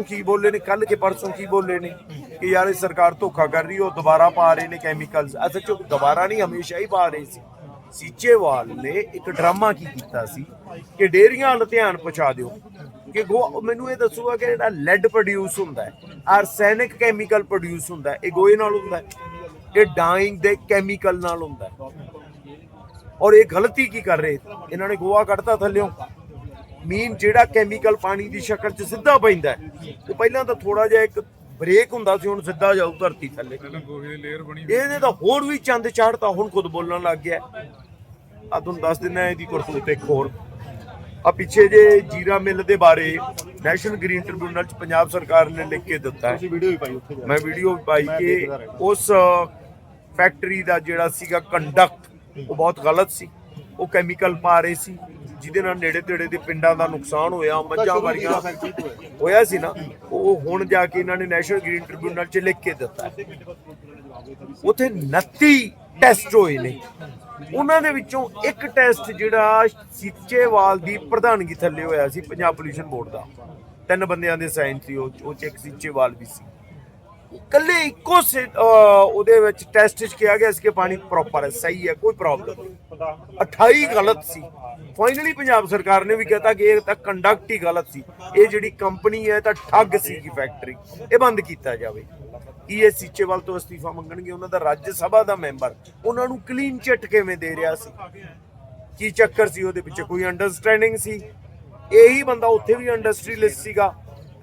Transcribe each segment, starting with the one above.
ਕੀ ਬੋਲੇ ਨੇ ਕੱਲ ਕੇ ਪਰਸੋਂ ਕੀ ਬੋਲੇ ਨੇ ਕਿ ਯਾਰ ਇਹ ਸਰਕਾਰ ਧੋਖਾ ਕਰ ਰਹੀ ਉਹ ਦੁਬਾਰਾ ਪਾ ਰਹੇ ਨੇ ਕੈਮੀਕਲਸ ਅਸਲ ਚ ਦੁਬਾਰਾ ਨਹੀਂ, ਹਮੇਸ਼ਾ ਹੀ ਪਾ ਰਹੇ ਸੀ। ਸੀਚੇਵਾਲ ਨੇ ਇੱਕ ਡਰਾਮਾ ਕੀ ਕੀਤਾ ਸੀ ਕਿ ਡੇਰੀਆਂ ਵੱਲ ਧਿਆਨ ਪਹੁੰਚਾ ਦਿਓ। ਕਿ ਗੋ, ਮੈਨੂੰ ਇਹ ਦੱਸੂਗਾ ਕਿ ਜਿਹੜਾ ਲੈਡ ਪ੍ਰੋਡਿਊਸ ਹੁੰਦਾ ਹੈ ਆਰਸੈਨਿਕ ਕੈਮੀਕਲ ਪ੍ਰੋਡਿਊਸ ਹੁੰਦਾ ਇਹ ਗੋਏ ਨਾਲ ਹੁੰਦਾ ਹੈ, ਇਹ ਡਾਈਂਗ ਦੇ ਕੈਮੀਕਲ ਨਾਲ ਹੁੰਦਾ ਹੈ। ਔਰ ਇਹ ਗਲਤੀ ਕੀ ਕਰ ਰਹੇ? ਇਹਨਾਂ ਨੇ ਗੋਆ ਕੱਢਤਾ ਥੱਲਿਓਂ। ਮੀਨ ਜਿਹੜਾ ਕੈਮੀਕਲ ਪਾਣੀ ਦੀ ਸ਼ਕਲ 'ਚ ਸਿੱਧਾ ਪੈਂਦਾ ਹੈ, ਉਹ ਪਹਿਲਾਂ ਤਾਂ ਥੋੜਾ ਜਿਹਾ ਇੱਕ ਬ੍ਰੇਕ ਹੁੰਦਾ ਸੀ ਹੁਣ ਸਿੱਧਾ ਜਾਊ ਧਰਤੀ ਥੱਲੇ। ਗੋਹੇ ਦੀ ਲੇਅਰ ਬਣੀ ਇਹਨੇ ਤਾਂ ਹੋਰ ਵੀ ਚੰਦ ਚਾੜਤਾ ਹੁਣ ਖੁਦ ਬੋਲਣ ਲੱਗ ਗਿਆ। ਆ ਤੁਹਾਨੂੰ ਦੱਸ ਦਿੰਦਾ ਇਹਦੀ ਕਰਤੂਤ ਇੱਕ ਹੋਰ। ਆ ਪਿੱਛੇ ਜੇ ਜੀਰਾ ਮਿੱਲ ਦੇ ਬਾਰੇ ਨੈਸ਼ਨਲ ਗ੍ਰੀਨ ਟ੍ਰਿਬਿਊਨਲ ਚ ਪੰਜਾਬ ਸਰਕਾਰ ਨੇ ਲਿਖ ਕੇ ਦਿੱਤਾ ਹੈ। ਤੁਸੀਂ ਵੀਡੀਓ ਵੀ ਪਾਈ ਉੱਥੇ ਮੈਂ ਵੀਡੀਓ ਪਾਈ ਮੈਂ ਕਿ। ਉਸ ਫੈਕਟਰੀ ਦਾ ਜਿਹੜਾ ਸੀਗਾ ਕੰਡਕਟ ਉਹ ਬਹੁਤ ਗਲਤ ਸੀ। ਉਹ ਕੈਮੀਕਲ ਪਾ ਰਹੇ ਸੀ। ਜਿਹਦੇ ਨਾਲ ਨੇੜੇ ਤੇੜੇ ਦੇ ਪਿੰਡਾਂ ਦਾ ਨੁਕਸਾਨ ਹੋਇਆ ਮੱਝਾਂ ਮਰੀਆਂ ਹੋਇਆ। ਸੀ ਨਾ ਉਹ ਹੁਣ ਜਾ ਕੇ ਇਹਨਾਂ ਨੇ ਨੈਸ਼ਨਲ ਗ੍ਰੀਨ ਟ੍ਰਿਬਿਊਨਲ 'ਚ ਲਿਖ ਕੇ ਦਿੱਤਾ। ਉਥੇ 29 ਟੈਸਟ ਹੋਏ ਨੇ। ਉਹਨਾਂ ਦੇ ਵਿੱਚੋਂ ਇੱਕ ਟੈਸਟ ਜਿਹੜਾ ਸੀਚੇਵਾਲ ਦੀ ਪ੍ਰਧਾਨਗੀ ਥੱਲੇ ਹੋਇਆ ਸੀ ਪੰਜਾਬ ਪੋਲੂਸ਼ਨ ਬੋਰਡ ਦਾ। ਤਿੰਨ ਬੰਦਿਆਂ ਦੇ ਸਾਈਨ ਸੀ ਉਹ ਉਹ ਚ ਇੱਕ ਸੀਚੇਵਾਲ ਵੀ ਸੀ। ਕੱਲੇ ਇੱਕੋ ਸੇ ਉਹਦੇ ਵਿੱਚ ਟੈਸਟ ਚ ਕਿਹਾ ਗਿਆ ਸੀ ਕਿ ਪਾਣੀ ਪ੍ਰੋਪਰ ਹੈ, ਸਹੀ ਹੈ, ਕੋਈ ਪ੍ਰੋਬਲਮ ਨਹੀਂ। 28 ਗਲਤ ਸੀ। ਫਾਈਨਲੀ ਪੰਜਾਬ ਸਰਕਾਰ ਨੇ ਵੀ ਕਹਤਾ ਕਿ ਇਹ ਤਾਂ ਕੰਡਕਟ ਹੀ ਗਲਤ ਸੀ। ਇਹ ਜਿਹੜੀ ਕੰਪਨੀ ਹੈ, ਇਹ ਤਾਂ ਠੱਗ ਸੀ ਕੀ ਫੈਕਟਰੀ ਇਹ ਬੰਦ ਕੀਤਾ ਜਾਵੇ। ਕੀ ਇਹ ਸੀਚੇਵਾਲ ਤੋਂ ਅਸਤੀਫਾ ਮੰਗਣਗੇ, ਉਹਨਾਂ ਦਾ ਰਾਜ ਸਭਾ ਦਾ ਮੈਂਬਰ ਉਹਨਾਂ ਨੂੰ ਕਲੀਨ ਚਿੱਟ ਕਿਵੇਂ ਦੇ ਰਿਹਾ ਸੀ? ਕੀ ਚੱਕਰ ਸੀ ਉਹਦੇ ਪਿੱਛੇ? ਕੋਈ ਅੰਡਰਸਟੈਂਡਿੰਗ ਸੀ? ਇਹੀ ਬੰਦਾ ਉੱਥੇ ਵੀ ਇੰਡਸਟਰੀਲਿਸਟ ਸੀਗਾ।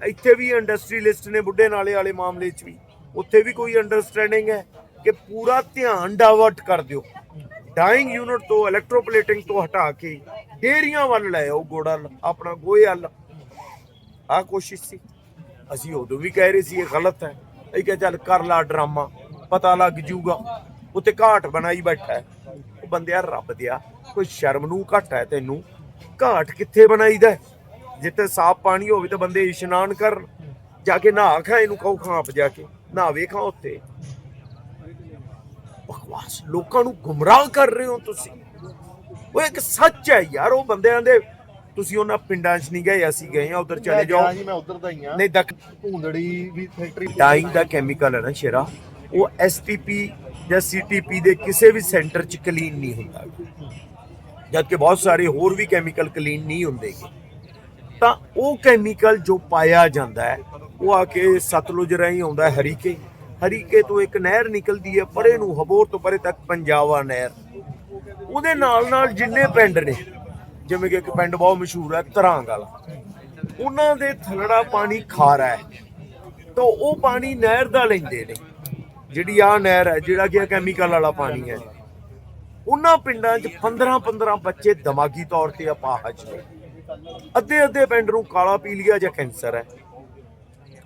ਇੱਥੇ ਵੀ ਇੰਡਸਟਰੀਲਿਸਟ ਨੇ ਬੁੱਢੇ ਨਾਲੇ ਵਾਲੇ ਮਾਮਲੇ 'ਚ ਵੀ। ਉੱਥੇ ਵੀ ਕੋਈ ਅੰਡਰਸਟੈਂਡਿੰਗ ਹੈ ਕਿ ਪੂਰਾ ਧਿਆਨ ਡਾਇਵਰਟ ਕਰ ਦਿਓ। ਡਾਈਂਗ ਯੂਨਿਟ ਤੋਂ ਇਲੈਕਟ੍ਰੋਪਲੇਟਿੰਗ ਤੋਂ ਹਟਾ ਕੇ ਡੇਰੀਆਂ ਵੱਲ ਲੈ ਆਓ, ਗੋੜਾ ਆਪਣਾ ਗੋਏ ਵੱਲ। ਆ ਕੋਸ਼ਿਸ਼ ਸੀ। ਅਸੀਂ ਉਦੋਂ ਵੀ ਕਹਿ ਰਹੇ ਸੀ, ਇਹ ਗਲਤ ਹੈ। ਇਹ ਕਿਹਾ ਚੱਲ ਕਰ ਲਾ ਡਰਾਮਾ, ਪਤਾ ਲੱਗ ਜੂਗਾ ਉੱਤੇ ਘਾਟ ਬਣਾਈ ਬੈਠਾ ਹੈ। ਉਹ ਬੰਦਿਆ ਰੱਬ ਦਿਆ, ਕੋਈ ਸ਼ਰਮ ਨੂੰ ਘਟ ਹੈ ਤੈਨੂੰ? ਘਾਟ ਕਿੱਥੇ ਬਣਾਈਦਾ ਜਿੱਥੇ ਸਾਫ਼ ਪਾਣੀ ਹੋਵੇ ਤਾਂ ਬੰਦੇ ਇਸ਼ਨਾਨ ਕਰਨ ਜਾ ਕੇ ਨਹਾ ਖਾ ਇਹਨੂੰ ਕਹੋ ਖਾਂਪ ਜਾ ਕੇ। ਨਹਾਵੇ ਖਾਂ ਉੱਤੇ ਬਕਵਾਸ ਲੋਕਾਂ ਨੂੰ ਗੁੰਮਰਾਹ ਕਰ ਰਹੇ ਹੋ ਤੁਸੀਂ। ਉਹ ਇੱਕ ਸੱਚ ਹੈ ਯਾਰ ਉਹ ਬੰਦਿਆਂ ਦੇ ਤੁਸੀਂ ਉਹਨਾਂ ਪਿੰਡਾਂ 'ਚ ਨਹੀਂ ਗਏ ਅਸੀਂ ਗਏ ਆ ਉਧਰ ਚਲੇ ਜਾਓ। ਜੀ ਮੈਂ ਉਧਰ ਦਾ ਹੀ ਆ ਨਹੀਂ ਦੱਖ ਭੂੰਦੜੀ ਵੀ ਫੈਕਟਰੀ ਡਾਈਂਗ ਦਾ ਕੈਮੀਕਲ ਹੈ ਨਾ ਸ਼ੇਰਾ। ਉਹ ਐਸਟੀਪੀ ਜਾਂ ਸੀਟੀਪੀ ਦੇ ਕਿਸੇ ਵੀ ਸੈਂਟਰ 'ਚ ਕਲੀਨ ਨਹੀਂ ਹੁੰਦਾ। ਜਦਕਿ ਬਹੁਤ ਸਾਰੇ ਹੋਰ ਵੀ ਕੈਮੀਕਲ ਕਲੀਨ ਨਹੀਂ ਹੁੰਦੇ ਗੇ। ਤਾਂ ਉਹ ਕੈਮੀਕਲ ਜੋ ਪਾਇਆ ਜਾਂਦਾ ਹੈ, ਉਹ ਆ ਕੇ ਸਤਲੁਜ ਰਾਹੀਂ ਆਉਂਦਾ ਹੈ ਹਰੀਕੇ। ਹਰੀਕੇ ਤੋਂ ਇੱਕ ਨਹਿਰ ਨਿਕਲਦੀ ਹੈ, ਪਰੇ ਨੂੰ ਹਬੋਰ ਤੋਂ ਪਰੇ ਤੱਕ ਪੰਜਾਵਾ ਨਹਿਰ। ਉਹਦੇ ਨਾਲ ਨਾਲ ਜਿੰਨੇ ਪਿੰਡ ਨੇ, ਜਿਵੇਂ ਕਿ ਇੱਕ ਪਿੰਡ ਬਹੁਤ ਮਸ਼ਹੂਰ ਹੈ, ਤਰਾਂਗ ਵਾਲਾ। ਉਹਨਾਂ ਦੇ ਥਲੜਾ ਪਾਣੀ ਖਾਰਾ ਹੈ। ਤਾਂ ਉਹ ਪਾਣੀ ਨਹਿਰ ਦਾ ਲੈਂਦੇ ਨੇ। ਜਿਹੜੀ ਆ ਨਹਿਰ ਹੈ, ਜਿਹੜਾ ਕਿ ਕੈਮੀਕਲ ਵਾਲਾ ਪਾਣੀ ਹੈ। ਉਹਨਾਂ ਪਿੰਡਾਂ 'ਚ 15-15 ਬੱਚੇ ਦਿਮਾਗੀ ਤੌਰ ਤੇ ਅਪਾਹਜ ਨੇ। ਅੱਧੇ ਅੱਧੇ ਪਿੰਡ ਨੂੰ ਕਾਲਾ ਪੀਲੀਆ ਜਾਂ ਕੈਂਸਰ ਹੈ।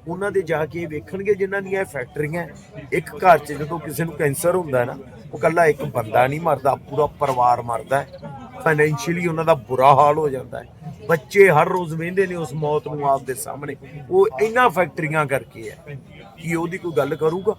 ਉਹਨਾਂ ਦੇ ਜਾ ਕੇ ਵੇਖਣਗੇ ਜਿਨ੍ਹਾਂ ਦੀਆਂ ਇਹ ਫੈਕਟਰੀਆਂ ਇੱਕ ਘਰ 'ਚ ਜਦੋਂ ਕਿਸੇ ਨੂੰ ਕੈਂਸਰ ਹੁੰਦਾ ਹੈ ਨਾ, ਉਹ ਕੱਲਾ ਇੱਕ ਬੰਦਾ ਨਹੀਂ ਮਰਦਾ, ਪੂਰਾ ਪਰਿਵਾਰ ਮਰਦਾ ਹੈ। ਫਾਈਨੈਂਸ਼ੀਅਲੀ ਉਹਨਾਂ ਦਾ ਬੁਰਾ ਹਾਲ ਹੋ ਜਾਂਦਾ ਹੈ। ਬੱਚੇ ਹਰ ਰੋਜ਼ ਵੇਂਦੇ ਨੇ ਉਸ ਮੌਤ ਨੂੰ ਆਪ ਦੇ ਸਾਹਮਣੇ। ਉਹ ਇਹਨਾਂ ਫੈਕਟਰੀਆਂ ਕਰਕੇ ਹੈ। ਕੀ ਉਹਦੀ ਕੋਈ ਗੱਲ ਕਰੂਗਾ?